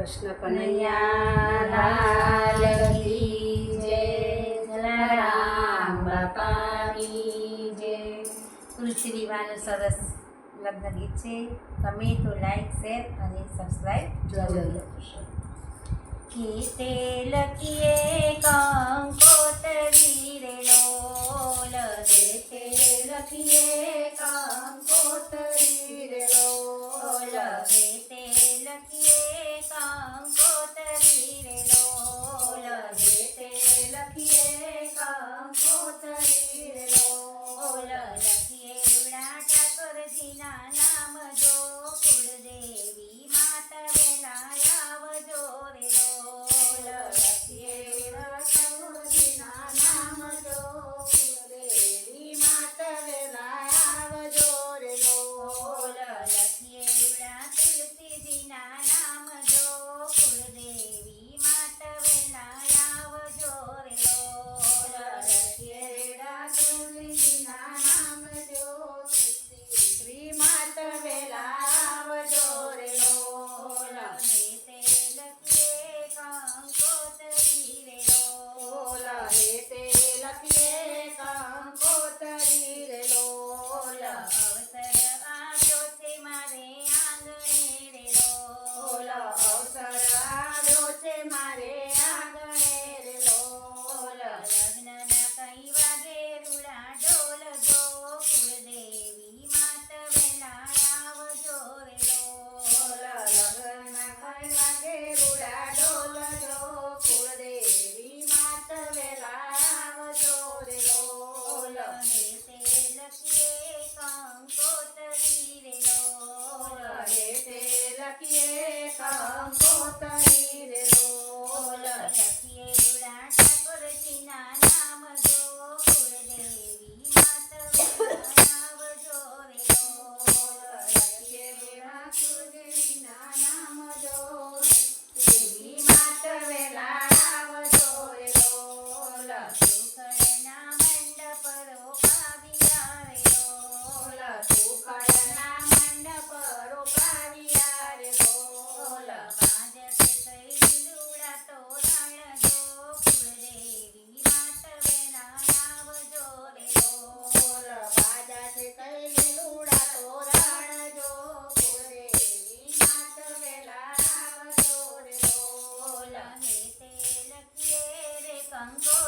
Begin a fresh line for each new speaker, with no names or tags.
કૃષ્ણ કનૈયાલાલ કી જય જલારામ બાપાની સરસ લગ્ન ગીત છે તમે તો લાઈક શેર અને સબસ્ક્રાઈબ જરૂર કરશો કીતે લખીએ કંકોતરી રે લોલ તે લખીએ કા la la na na 장소